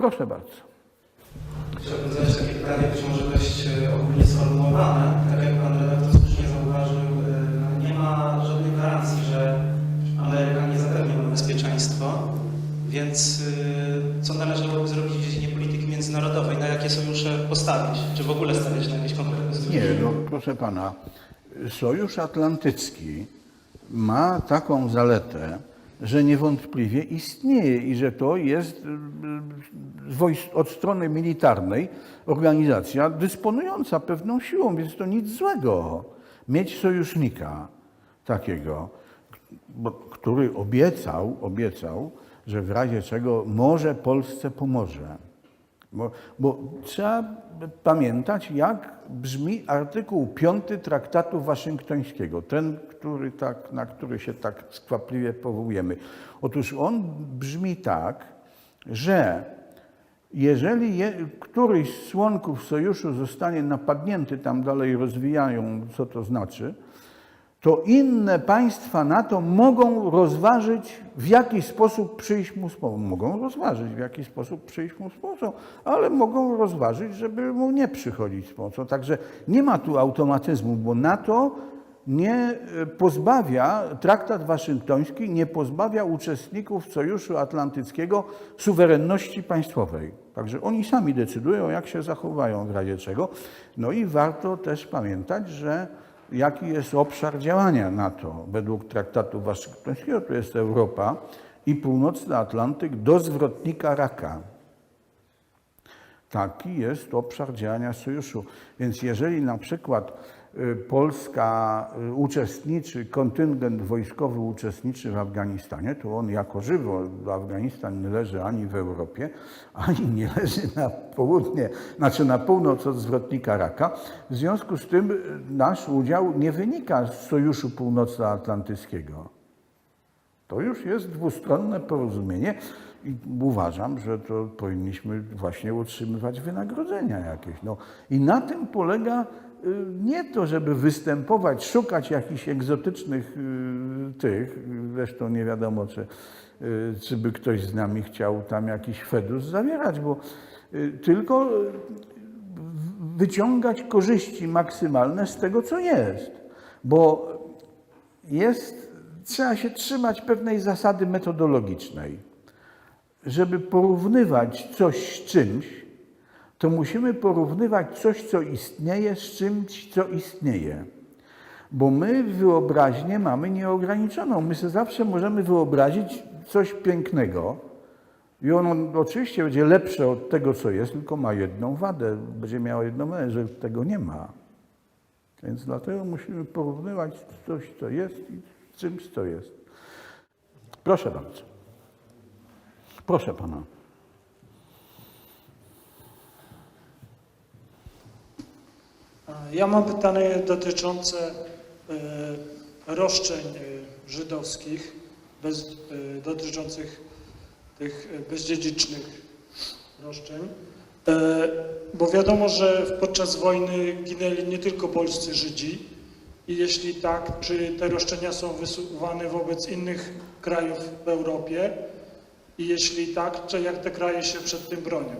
Proszę bardzo. Chciałbym zadać takie pytanie, być może dość e, ogólnie sformułowane. Tak jak Pan redaktor słusznie zauważył, e, no nie ma żadnej gwarancji, że Ameryka nie zapewni nam bezpieczeństwo. Więc e, co należałoby zrobić w dziedzinie polityki międzynarodowej? Na jakie sojusze postawić? Czy w ogóle stawiać na jakieś konkretne sojusze? Nie, no proszę pana, Sojusz Atlantycki ma taką zaletę, że niewątpliwie istnieje i że to jest y, y, od strony militarnej organizacja dysponująca pewną siłą, więc to nic złego. Mieć sojusznika takiego, który obiecał, obiecał, że w razie czego może Polsce pomoże. Bo, bo trzeba pamiętać, jak brzmi artykuł 5 Traktatu Waszyngtońskiego, ten, który tak, na który się tak skwapliwie powołujemy. Otóż on brzmi tak, że jeżeli je, któryś z członków sojuszu zostanie napadnięty, tam dalej rozwijają, co to znaczy, to inne państwa NATO mogą rozważyć, w jaki sposób przyjść mu z pomocą. Mogą rozważyć, w jaki sposób przyjść mu z pomocą, ale mogą rozważyć, żeby mu nie przychodzić z pomocą. Także nie ma tu automatyzmu, bo NATO nie e, pozbawia, traktat waszyngtoński nie pozbawia uczestników Sojuszu Atlantyckiego suwerenności państwowej. Także oni sami decydują, jak się zachowają w razie czego. No i warto też pamiętać, że jaki jest obszar działania NATO według traktatu waszyngtońskiego, to jest Europa i północny Atlantyk do zwrotnika raka. Taki jest obszar działania sojuszu. Więc jeżeli na przykład Polska y, uczestniczy, kontyngent wojskowy uczestniczy w Afganistanie, to on jako żywo, Afganistan nie leży ani w Europie, ani nie leży na południe, znaczy na północ od zwrotnika Raka. W związku z tym y, nasz udział nie wynika z Sojuszu Północnoatlantyckiego. To już jest dwustronne porozumienie i uważam, że to powinniśmy właśnie utrzymywać wynagrodzenia jakieś. No, I na tym polega nie to, żeby występować, szukać jakichś egzotycznych y, tych, zresztą nie wiadomo, czy, y, czy by ktoś z nami chciał tam jakiś fedus zawierać, bo y, tylko y, wyciągać korzyści maksymalne z tego, co jest. Bo jest, trzeba się trzymać pewnej zasady metodologicznej. Żeby porównywać coś z czymś, to musimy porównywać coś, co istnieje, z czymś, co istnieje. Bo my wyobraźnię mamy nieograniczoną. My sobie zawsze możemy wyobrazić coś pięknego i ono oczywiście będzie lepsze od tego, co jest, tylko ma jedną wadę. Będzie miało jedną wadę, że tego nie ma. Więc dlatego musimy porównywać coś, co jest i z czymś, co jest. Proszę bardzo. Proszę pana. Ja mam pytanie dotyczące e, roszczeń e, żydowskich, bez, e, dotyczących tych bezdziedzicznych roszczeń. Bo wiadomo, że podczas wojny ginęli nie tylko polscy Żydzi. I jeśli tak, czy te roszczenia są wysuwane wobec innych krajów w Europie? I jeśli tak, to jak te kraje się przed tym bronią?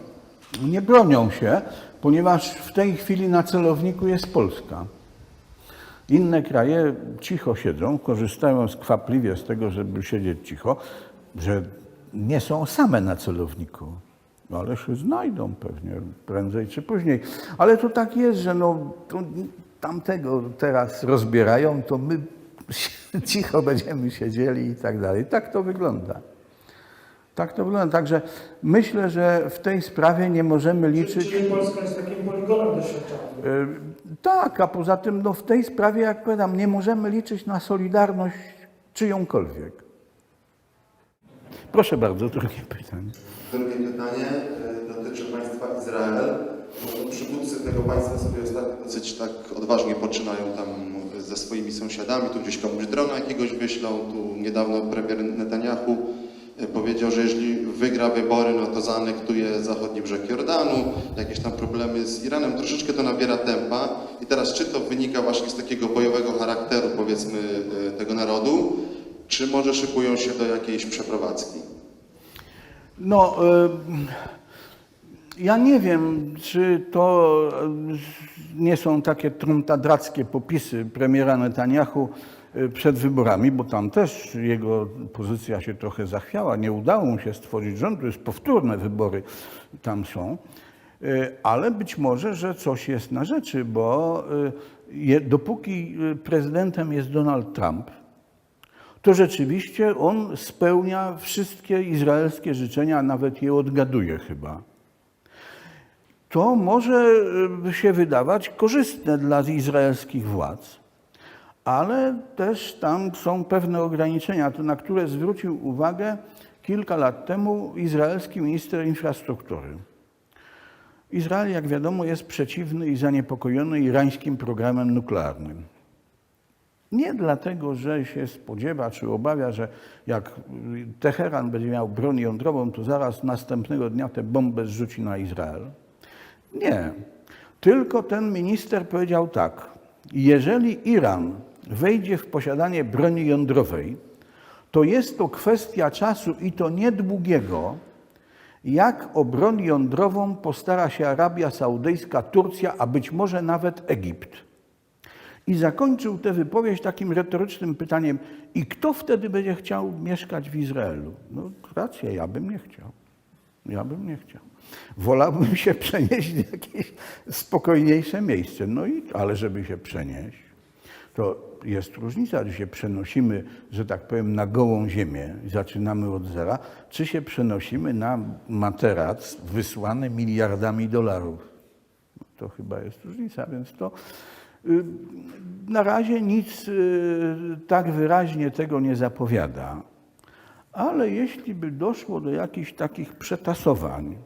Nie bronią się, ponieważ w tej chwili na celowniku jest Polska. Inne kraje cicho siedzą, korzystają skwapliwie z tego, żeby siedzieć cicho, że nie są same na celowniku. No, ale się znajdą pewnie prędzej czy później. Ale to tak jest, że no, tamtego teraz rozbierają, to my cicho będziemy siedzieli i tak dalej. Tak to wygląda. Tak to wygląda. Także myślę, że w tej sprawie nie możemy liczyć. Czyli Polska jest takim poligonem doświadczalnym. Y, Tak, a poza tym no, w tej sprawie, jak powiadam, nie możemy liczyć na solidarność czyjąkolwiek. Proszę bardzo, drugie pytanie. Drugie pytanie e, dotyczy państwa Izrael. No, przywódcy tego państwa sobie ostatnio dosyć tak odważnie poczynają tam ze swoimi sąsiadami. Tu gdzieś komuś drona jakiegoś wyślą. Tu niedawno premier Netanyahu e, powiedział, że jeśli wygra wybory, no to zaanektuje zachodni brzeg Jordanu. Jakieś tam problemy z Iranem. Troszeczkę to nabiera tempa. I teraz czy to wynika właśnie z takiego bojowego charakteru, powiedzmy, e, tego narodu, czy może szykują się do jakiejś przeprowadzki? No, y, Ja nie wiem, czy to e, nie są takie trumtadrackie popisy premiera Netanyahu e, przed wyborami, bo tam też jego pozycja się trochę zachwiała. Nie udało mu się stworzyć rządu, już powtórne wybory tam są. E, Ale być może, że coś jest na rzeczy, bo je- dopóki prezydentem jest Donald Trump, to rzeczywiście on spełnia wszystkie izraelskie życzenia, a nawet je odgaduje chyba. To może y, się wydawać korzystne dla izraelskich władz, ale też tam są pewne ograniczenia, na które zwrócił uwagę kilka lat temu izraelski minister infrastruktury. Izrael, jak wiadomo, jest przeciwny i zaniepokojony irańskim programem nuklearnym. Nie dlatego, że się spodziewa czy obawia, że jak Teheran będzie miał broń jądrową, to zaraz następnego dnia tę bombę zrzuci na Izrael. Nie. Tylko ten minister powiedział tak: jeżeli Iran wejdzie w posiadanie broni jądrowej, to jest to kwestia czasu i to niedługiego, jak o broń jądrową postara się Arabia Saudyjska, Turcja, a być może nawet Egipt. I zakończył tę wypowiedź takim retorycznym pytaniem: I kto wtedy będzie chciał mieszkać w Izraelu? No, racja, ja bym nie chciał. Ja bym nie chciał. Wolałbym się przenieść w jakieś spokojniejsze miejsce. No i, ale żeby się przenieść, to jest różnica, czy się przenosimy, że tak powiem, na gołą ziemię i zaczynamy od zera, czy się przenosimy na materac wysłany miliardami dolarów. To chyba jest różnica, więc to y, na razie nic y, tak wyraźnie tego nie zapowiada. Ale jeśli by doszło do jakichś takich przetasowań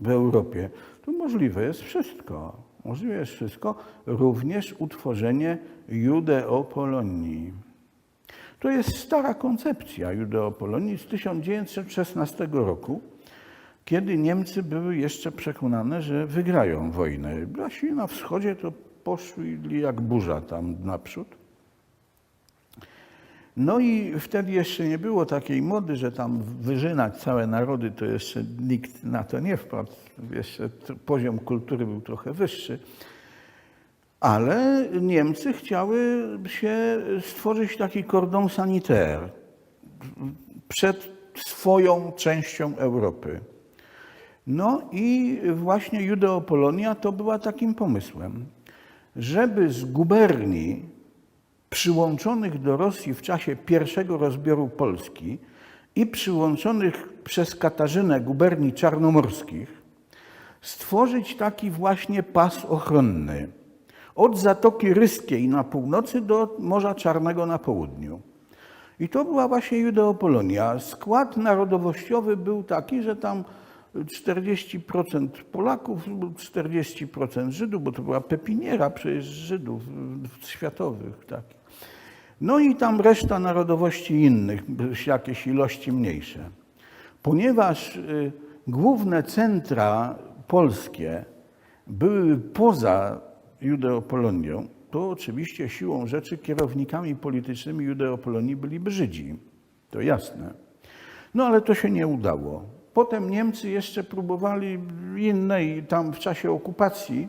w Europie, to możliwe jest wszystko. Możliwe jest wszystko, również utworzenie Judeopolonii. To jest stara koncepcja Judeopolonii z 1916 roku, kiedy Niemcy były jeszcze przekonane, że wygrają wojnę. Nasi na wschodzie to poszli jak burza tam naprzód. No i wtedy jeszcze nie było takiej mody, że tam wyżynać całe narody, to jeszcze nikt na to nie wpadł. Jeszcze poziom kultury był trochę wyższy. Ale Niemcy chciały się stworzyć taki cordon sanitaire przed swoją częścią Europy. No i właśnie Judeopolonia to była takim pomysłem, żeby z guberni przyłączonych do Rosji w czasie pierwszego rozbioru Polski i przyłączonych przez Katarzynę guberni czarnomorskich stworzyć taki właśnie pas ochronny od Zatoki Ryskiej na północy do Morza Czarnego na południu. I to była właśnie Judeopolonia. Skład narodowościowy był taki, że tam 40% Polaków, 40% Żydów, bo to była pepiniera przecież Żydów y, światowych takich. No i tam reszta narodowości innych, jakieś ilości mniejsze. Ponieważ y, główne centra polskie były poza Judeopolonią, to oczywiście siłą rzeczy kierownikami politycznymi Judeopolonii byliby Żydzi. To jasne. No ale to się nie udało. Potem Niemcy jeszcze próbowali innej, tam w czasie okupacji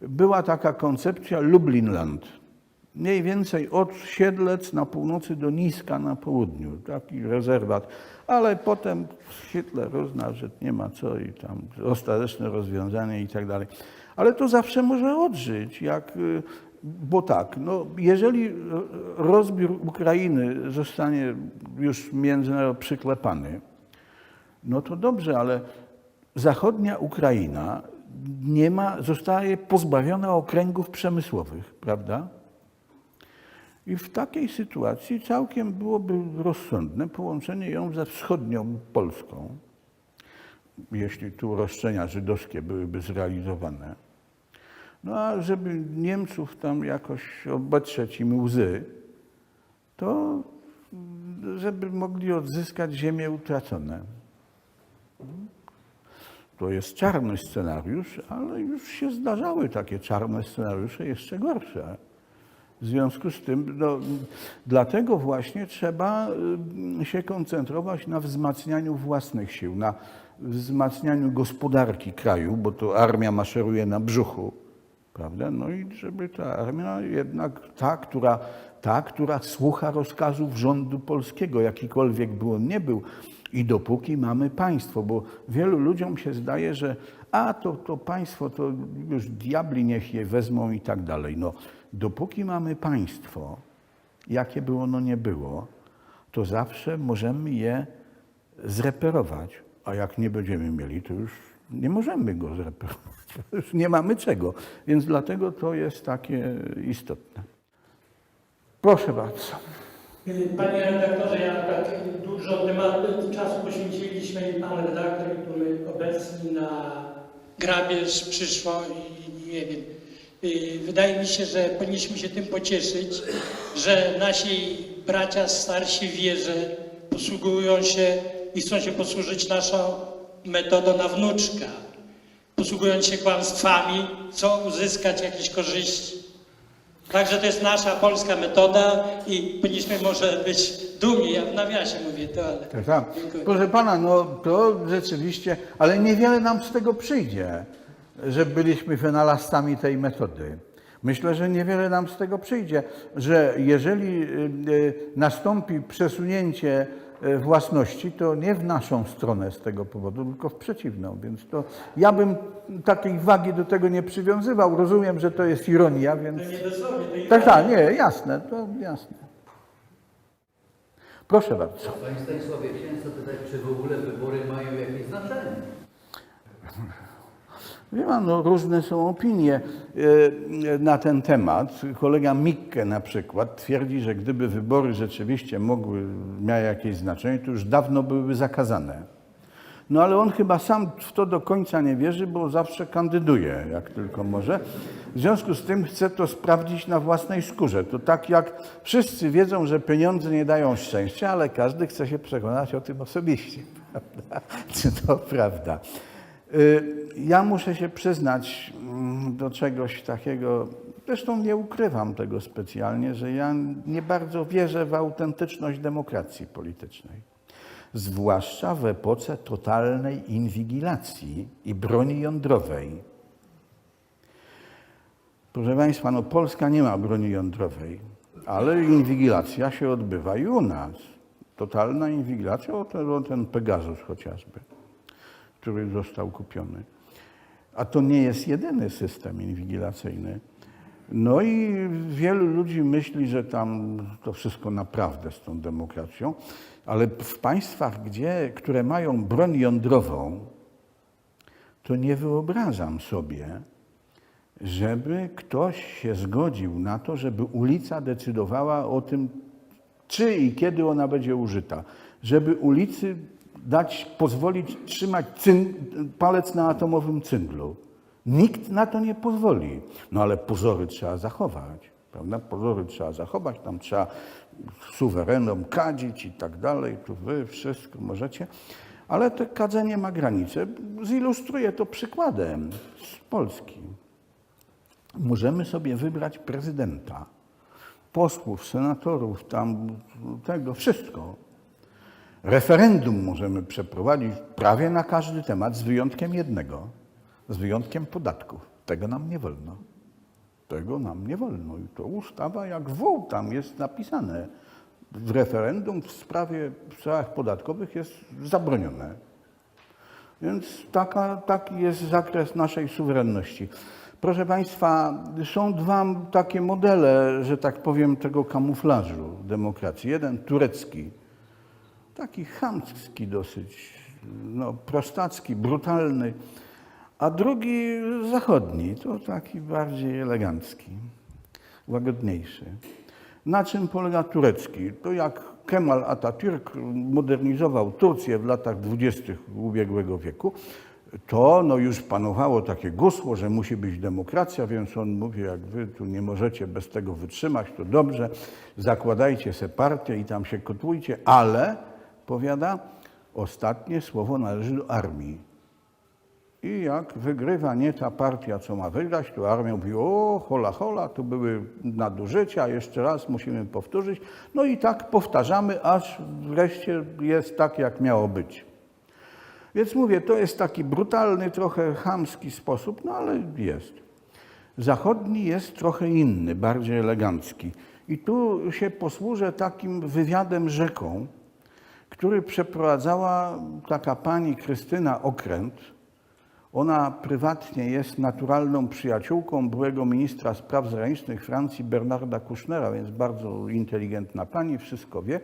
była taka koncepcja Lublinland. Mniej więcej od Siedlec na północy do Niska na południu, taki rezerwat. Ale potem Hitler uznał, że nie ma co i tam ostateczne rozwiązanie i tak dalej. Ale to zawsze może odżyć, jak, y, bo tak, no, jeżeli rozbiór Ukrainy zostanie już międzynarodowo przyklepany, no to dobrze, ale zachodnia Ukraina nie ma, zostaje pozbawiona okręgów przemysłowych, prawda? I w takiej sytuacji całkiem byłoby rozsądne połączenie ją ze wschodnią Polską, jeśli tu roszczenia żydowskie byłyby zrealizowane. No a żeby Niemców tam jakoś obetrzeć im łzy, to żeby mogli odzyskać ziemię utracone. To jest czarny scenariusz, ale już się zdarzały takie czarne scenariusze, jeszcze gorsze. W związku z tym, no, dlatego właśnie trzeba y, się koncentrować na wzmacnianiu własnych sił, na wzmacnianiu gospodarki kraju, bo to armia maszeruje na brzuchu, prawda? No i żeby ta armia jednak ta, która, ta, która słucha rozkazów rządu polskiego, jakikolwiek by on nie był. I dopóki mamy państwo, bo wielu ludziom się zdaje, że a to, to państwo, to już diabli niech je wezmą i tak dalej. No, dopóki mamy państwo, jakie by ono nie było, to zawsze możemy je zreperować. A jak nie będziemy mieli, to już nie możemy go zreperować. Już nie mamy czego. Więc dlatego to jest takie istotne. Proszę bardzo. Panie redaktorze, ja tak dużo tematu, czasu poświęciliśmy i pan redaktor, który obecny na grabież przyszło i nie wiem. Y, Wydaje mi się, że powinniśmy się tym pocieszyć, że nasi bracia starsi w wierze posługują się i chcą się posłużyć naszą metodą na wnuczka. Posługując się kłamstwami, chcą uzyskać jakieś korzyści. Także to jest nasza polska metoda i powinniśmy może być dumni, ja w nawiasie mówię to, ale Tak, tak. Proszę pana, no to rzeczywiście, ale niewiele nam z tego przyjdzie, że byliśmy wynalazcami tej metody. Myślę, że niewiele nam z tego przyjdzie, że jeżeli y, y, nastąpi przesunięcie y, własności, to nie w naszą stronę z tego powodu, tylko w przeciwną. Więc to ja bym takiej wagi do tego nie przywiązywał. Rozumiem, że to jest ironia, więc. to nie dosłownie, to i Tak, tak, nie, jasne, to jasne. Proszę bardzo. Panie Stanisławie, chciałem zapytać, czy w ogóle wybory mają jakieś znaczenie? Wie pan, no, różne są opinie e, na ten temat. Kolega Mikke na przykład twierdzi, że gdyby wybory rzeczywiście mogły, miały jakieś znaczenie, to już dawno byłyby zakazane. No ale on chyba sam w to do końca nie wierzy, bo zawsze kandyduje, jak tylko może. W związku z tym chce to sprawdzić na własnej skórze. To tak jak wszyscy wiedzą, że pieniądze nie dają szczęścia, ale każdy chce się przekonać o tym osobiście. Prawda? Czy to prawda? Y, Ja muszę się przyznać mm, do czegoś takiego, zresztą nie ukrywam tego specjalnie, że ja nie bardzo wierzę w autentyczność demokracji politycznej. Zwłaszcza w epoce totalnej inwigilacji i broni jądrowej. Proszę Państwa, no Polska nie ma broni jądrowej, ale inwigilacja się odbywa i u nas. Totalna inwigilacja, o ten, o ten Pegasus chociażby który został kupiony. A to nie jest jedyny system inwigilacyjny. No i wielu ludzi myśli, że tam to wszystko naprawdę z tą demokracją, ale w państwach, gdzie, które mają broń jądrową, to nie wyobrażam sobie, żeby ktoś się zgodził na to, żeby ulica decydowała o tym, czy i kiedy ona będzie użyta. Żeby ulicy dać, pozwolić trzymać cyn, palec na atomowym cynglu. Nikt na to nie pozwoli. No ale pozory trzeba zachować, prawda? Pozory trzeba zachować, tam trzeba suwerenom kadzić i tak dalej. Tu wy wszystko możecie. Ale to kadzenie ma granice. Zilustruję to przykładem z Polski. Możemy sobie wybrać prezydenta, posłów, senatorów, tam tego, wszystko. Referendum możemy przeprowadzić prawie na każdy temat, z wyjątkiem jednego, z wyjątkiem podatków. Tego nam nie wolno. Tego nam nie wolno. I to ustawa jak wół tam jest napisane. W referendum w sprawie w sprawach podatkowych jest zabronione. Więc taka, taki jest zakres naszej suwerenności. Proszę Państwa, są dwa takie modele, że tak powiem, tego kamuflażu demokracji. Jeden turecki, taki chamski dosyć, no, prostacki, brutalny, a drugi zachodni, to taki bardziej elegancki, łagodniejszy. Na czym polega turecki? To jak Kemal Atatürk modernizował Turcję w latach dwudziestych ubiegłego wieku, to no już panowało takie gusło, że musi być demokracja, więc on mówi, jak wy tu nie możecie bez tego wytrzymać, to dobrze, zakładajcie se partię i tam się kotłujcie, ale, powiada, ostatnie słowo należy do armii. I jak wygrywa nie ta partia, co ma wygrać, to armia mówi, o, hola, hola, to były nadużycia, jeszcze raz musimy powtórzyć. No i tak powtarzamy, aż wreszcie jest tak, jak miało być. Więc mówię, to jest taki brutalny, trochę chamski sposób, no ale jest. Zachodni jest trochę inny, bardziej elegancki. I tu się posłużę takim wywiadem rzeką, który przeprowadzała taka pani Krystyna Okręt. Ona prywatnie jest naturalną przyjaciółką byłego ministra spraw zagranicznych Francji Bernarda Kuchnera, więc bardzo inteligentna pani, wszystko wie.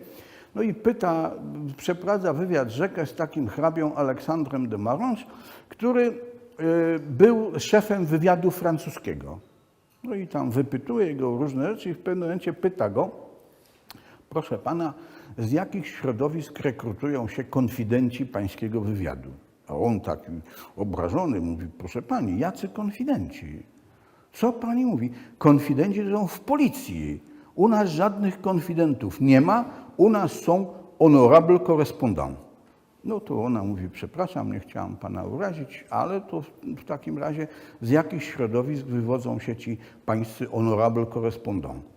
No i pyta, przeprowadza wywiad rzekę z takim hrabią Aleksandrem de Marange, który y, był szefem wywiadu francuskiego. No i tam wypytuje go różne rzeczy i w pewnym momencie pyta go, proszę pana, z jakich środowisk rekrutują się konfidenci pańskiego wywiadu? A on taki obrażony mówi, proszę pani, jacy konfidenci? Co pani mówi? Konfidenci są w policji. U nas żadnych konfidentów nie ma, u nas są honorable correspondants. No to ona mówi, przepraszam, nie chciałam pana urazić, ale to w, takim razie z jakich środowisk wywodzą się ci pańscy honorable correspondants?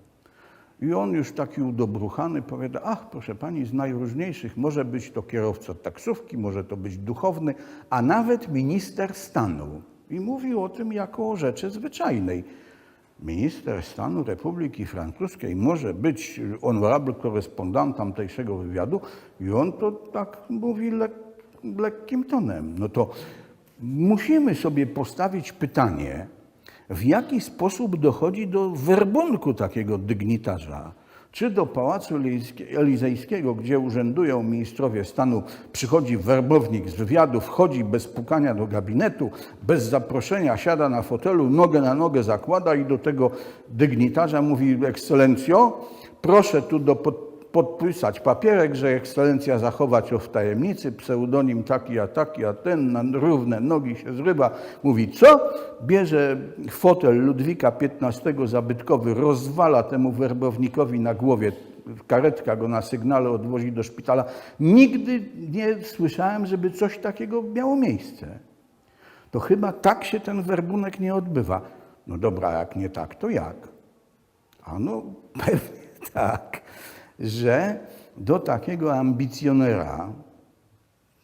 I on już taki udobruchany powiada, ach proszę pani, z najróżniejszych, może być to kierowca taksówki, może to być duchowny, a nawet minister stanu. I mówił o tym jako o rzeczy zwyczajnej. Minister stanu Republiki Francuskiej może być honorable korespondent tamtejszego wywiadu i on to tak mówi lek, lekkim tonem. No to musimy sobie postawić pytanie, w jaki sposób dochodzi do werbunku takiego dygnitarza? Czy do Pałacu Elizejskie- Elizejskiego, gdzie urzędują ministrowie stanu, przychodzi werbownik z wywiadu, wchodzi bez pukania do gabinetu, bez zaproszenia, siada na fotelu, nogę na nogę zakłada i do tego dygnitarza mówi: Ekscelencjo, proszę tu do pod, podpisać papierek, że ekscelencja zachować o w tajemnicy, pseudonim taki a taki, a ten na równe nogi się zrywa. Mówi co? Bierze fotel Ludwika XV zabytkowy, rozwala temu werbownikowi na głowie, karetka go na sygnale odwozi do szpitala. Nigdy nie słyszałem, żeby coś takiego miało miejsce. To chyba tak się ten werbunek nie odbywa. No dobra, jak nie tak, to jak? A no pewnie tak, że do takiego ambicjonera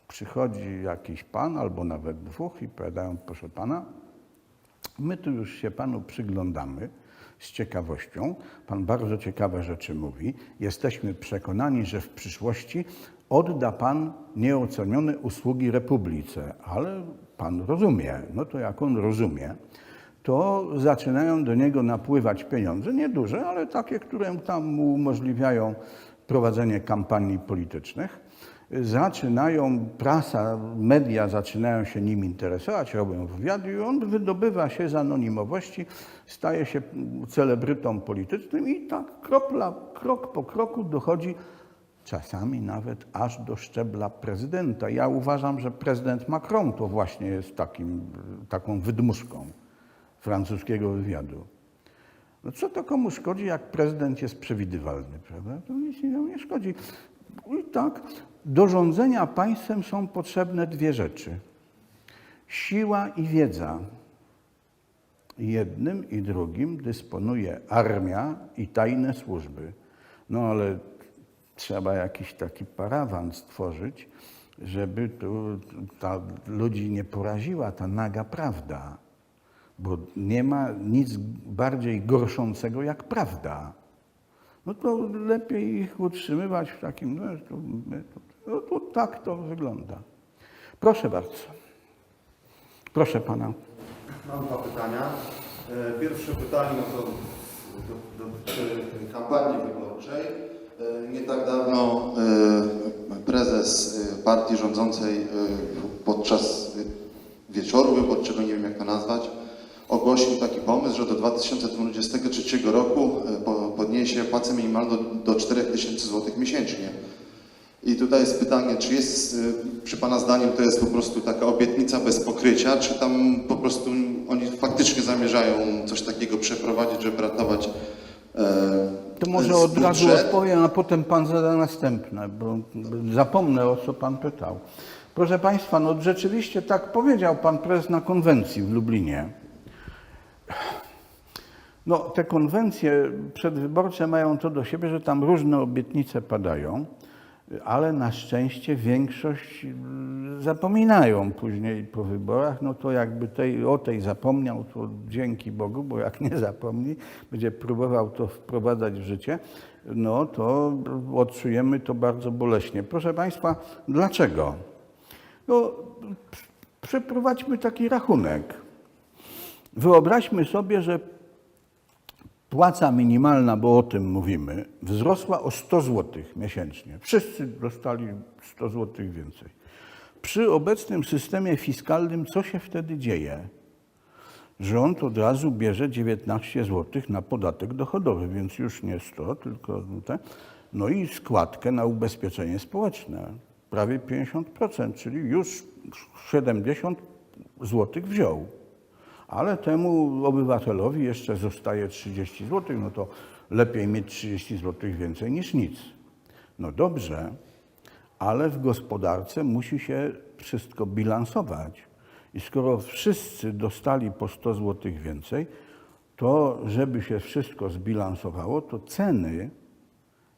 przychodzi jakiś pan albo nawet dwóch i powiadają, proszę pana, my tu już się panu przyglądamy z ciekawością. Pan bardzo ciekawe rzeczy mówi. Jesteśmy przekonani, że w przyszłości odda pan nieocenione usługi Republice, ale pan rozumie. No to jak on rozumie, to zaczynają do niego napływać pieniądze, nieduże, ale takie, które tam mu umożliwiają prowadzenie kampanii politycznych. Zaczynają, prasa, media zaczynają się nim interesować, robią wywiady i on wydobywa się z anonimowości, staje się celebrytą politycznym i tak kropla, krok po kroku dochodzi czasami nawet aż do szczebla prezydenta. Ja uważam, że prezydent Macron to właśnie jest takim, taką wydmuszką francuskiego wywiadu. No co to komu szkodzi, jak prezydent jest przewidywalny, prawda? To nic mu nie szkodzi. I tak, do rządzenia państwem są potrzebne dwie rzeczy. Siła i wiedza. Jednym i drugim dysponuje armia i tajne służby. No ale trzeba jakiś taki parawan stworzyć, żeby tu ta ludzi nie poraziła ta naga prawda. Bo nie ma nic bardziej gorszącego jak prawda. No to lepiej ich utrzymywać w takim. No, to, to tak to wygląda. Proszę bardzo. Proszę pana. Mam dwa pytania. E, Pierwsze pytanie no to do- dotyczy kampanii wyborczej. E, Nie tak dawno e, prezes partii rządzącej podczas wieczoru wyborczego, nie wiem jak to nazwać, ogłosił taki pomysł, że do 2023 roku e, po- podniesie płacę minimalną do, do 4000 zł miesięcznie. I tutaj jest pytanie, czy jest, y, przy Pana zdaniem, to jest po prostu taka obietnica bez pokrycia, czy tam po prostu oni faktycznie zamierzają coś takiego przeprowadzić, żeby ratować e, To może od razu odpowiem, a potem pan zada następne, bo zapomnę o co pan pytał. Proszę państwa, no rzeczywiście tak powiedział pan prezes na konwencji w Lublinie. No, te konwencje przedwyborcze mają to do siebie, że tam różne obietnice padają. ale na szczęście większość mm, zapominają później po wyborach, no to jakby tej, o tej zapomniał, to dzięki Bogu, bo jak nie zapomni, będzie próbował to wprowadzać w życie, no to odczujemy to bardzo boleśnie. Proszę Państwa, dlaczego? No, przeprowadźmy taki rachunek. Wyobraźmy sobie, że płaca minimalna, bo o tym mówimy, wzrosła o 100 zł miesięcznie. Wszyscy dostali 100 zł więcej. Przy obecnym systemie fiskalnym co się wtedy dzieje? Rząd od razu bierze 19 zł na podatek dochodowy, więc już nie 100, tylko te. No i składkę na ubezpieczenie społeczne, prawie 50%, czyli już 70 zł wziął. Ale temu obywatelowi jeszcze zostaje 30 zł, no to lepiej mieć 30 zł więcej niż nic. No dobrze, ale w gospodarce musi się wszystko bilansować. I skoro wszyscy dostali po 100 zł więcej, to żeby się wszystko zbilansowało, to ceny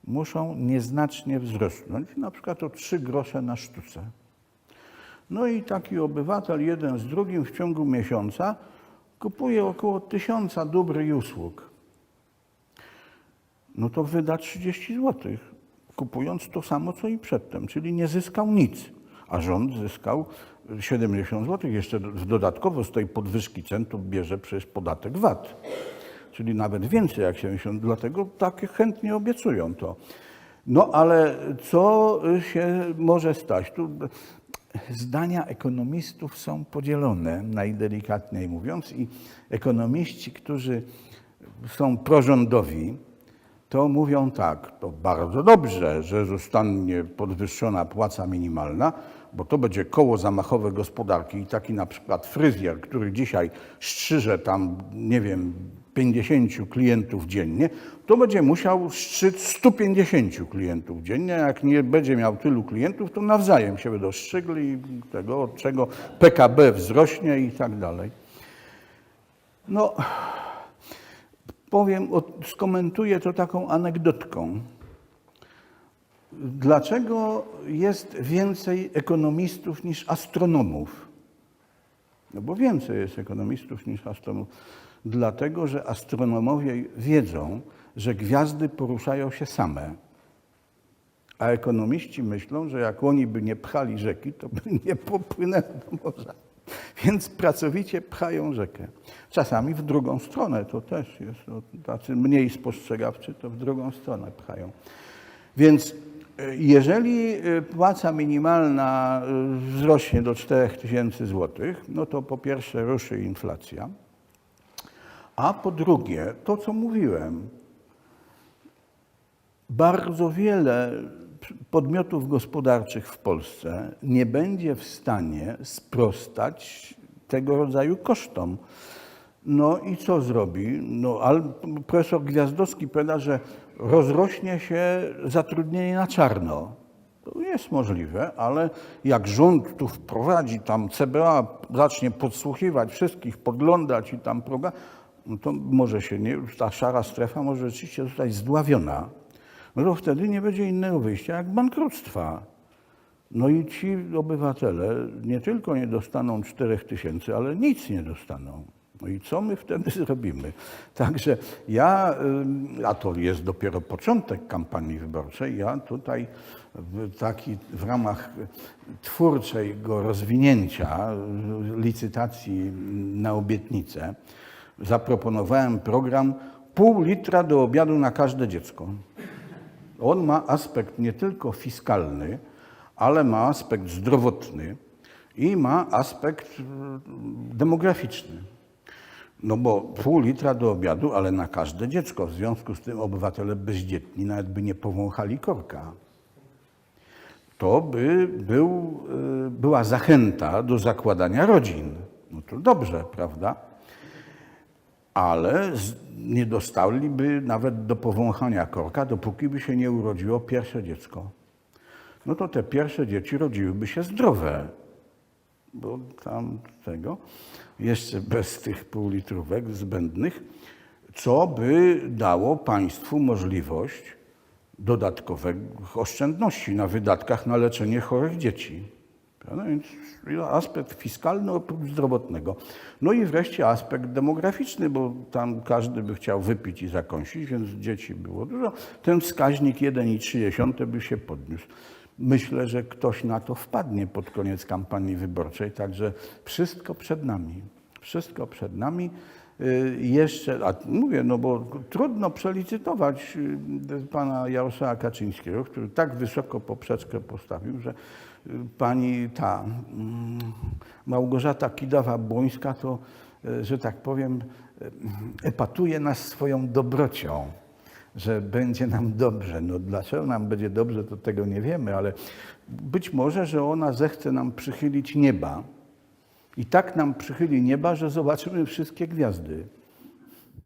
muszą nieznacznie wzrosnąć, na przykład o 3 grosze na sztuce. No i taki obywatel jeden z drugim w ciągu miesiąca kupuje około tysiąca dóbr i usług. No to wyda 30 zł, kupując to samo, co i przedtem, czyli nie zyskał nic, a rząd zyskał 70 zł. Jeszcze do- dodatkowo z tej podwyżki cen to bierze przecież podatek VAT, czyli nawet więcej jak 70, dlatego tak chętnie obiecują to. No ale co się może stać? Tu zdania ekonomistów są podzielone, najdelikatniej mówiąc, i ekonomiści, którzy są prorządowi, to mówią tak, to bardzo dobrze, że zostanie podwyższona płaca minimalna, bo to będzie koło zamachowe gospodarki i taki na przykład fryzjer, który dzisiaj strzyże tam, nie wiem, 50 klientów dziennie, to będzie musiał strzyc 150 klientów dziennie. Jak nie będzie miał tylu klientów, to nawzajem się będą strzygli tego, od czego PKB wzrośnie i tak dalej. No, powiem, skomentuję to taką anegdotką. Dlaczego jest więcej ekonomistów niż astronomów? No bo więcej jest ekonomistów niż astronomów. Dlatego, że astronomowie wiedzą, że gwiazdy poruszają się same. A ekonomiści myślą, że jak oni by nie pchali rzeki, to by nie popłynęły do morza. Więc pracowicie pchają rzekę. Czasami w drugą stronę, to też jest, no, tacy mniej spostrzegawczy, to w drugą stronę pchają. Więc e, jeżeli e, płaca minimalna e, wzrośnie do 4000 zł, no to po pierwsze ruszy inflacja, a po drugie, to co mówiłem, bardzo wiele podmiotów gospodarczych w Polsce nie będzie w stanie sprostać tego rodzaju kosztom. No i co zrobi? No, ale profesor Gwiazdowski powiada, że rozrośnie się zatrudnienie na czarno. To jest możliwe, ale jak rząd tu wprowadzi, tam CBA zacznie podsłuchiwać wszystkich, podglądać i tam proga, no to może się nie, ta szara strefa może rzeczywiście zostać zdławiona. No to wtedy nie będzie innego wyjścia jak bankructwa. No i ci obywatele nie tylko nie dostaną 4 tysięcy, ale nic nie dostaną. No i co my wtedy zrobimy? Także ja, a to jest dopiero początek kampanii wyborczej, ja tutaj w, taki, w ramach twórczego rozwinięcia y, licytacji na obietnicę zaproponowałem program pół litra do obiadu na każde dziecko. On ma aspekt nie tylko fiskalny, ale ma aspekt zdrowotny i ma aspekt mm, demograficzny. No bo pół litra do obiadu, ale na każde dziecko. W związku z tym obywatele bezdzietni nawet by nie powąchali korka. To by był, y, była zachęta do zakładania rodzin. No to dobrze, prawda? Ale nie dostaliby nawet do powąchania korka, dopóki by się nie urodziło pierwsze dziecko. No to te pierwsze dzieci rodziłyby się zdrowe, bo tam tego, jeszcze bez tych półlitrówek zbędnych, co by dało państwu możliwość dodatkowych oszczędności na wydatkach na leczenie chorych dzieci. Prawda? Więc aspekt fiskalny oprócz zdrowotnego. No i wreszcie aspekt demograficzny, bo tam każdy by chciał wypić i zakąsić, więc dzieci było dużo. Ten wskaźnik 1,3 by się podniósł. Myślę, że ktoś na to wpadnie pod koniec kampanii wyborczej, także wszystko przed nami. Wszystko przed nami. Y, Jeszcze, a mówię, no bo trudno przelicytować y, pana Jarosława Kaczyńskiego, który tak wysoko poprzeczkę postawił, że pani ta mm, Małgorzata Kidawa-Błońska to, y, że tak powiem, y, epatuje nas swoją dobrocią że będzie nam dobrze. No dlaczego nam będzie dobrze, to tego nie wiemy, ale być może, że ona zechce nam przychylić nieba. I tak nam przychyli nieba, że zobaczymy wszystkie gwiazdy.